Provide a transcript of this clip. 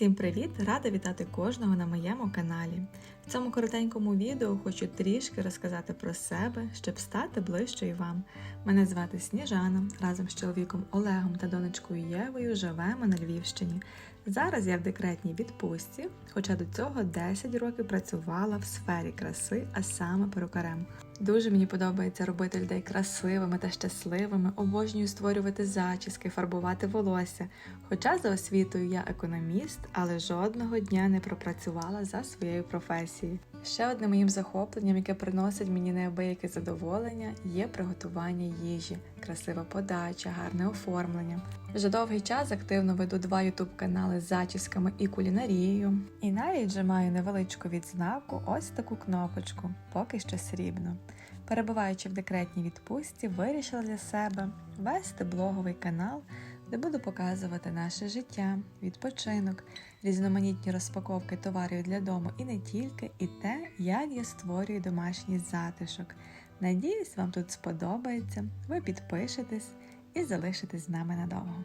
Всім привіт! Рада вітати кожного на моєму каналі. В цьому коротенькому відео хочу трішки розказати про себе, щоб стати ближчою вам. Мене звати Сніжана. Разом з чоловіком Олегом та донечкою Євою живемо на Львівщині. Зараз я в декретній відпустці, хоча до цього 10 років працювала в сфері краси, а саме перукарем. Дуже мені подобається робити людей красивими та щасливими, обожнюю створювати зачіски, фарбувати волосся. Хоча за освітою я економіст, але жодного дня не пропрацювала за своєю професією. Ще одним моїм захопленням, яке приносить мені неабияке задоволення, є приготування їжі, красива подача, гарне оформлення. Вже довгий час активно веду два ютуб канали з зачісками і кулінарією. І навіть вже маю невеличку відзнаку, ось таку кнопочку, поки що срібну. Перебуваючи в декретній відпустці, вирішила для себе вести блоговий канал, де буду показувати наше життя, відпочинок, різноманітні розпаковки товарів для дому і не тільки, і те, як я створюю домашній затишок. Надіюсь, вам тут сподобається, ви підпишетесь і залишитесь з нами надовго.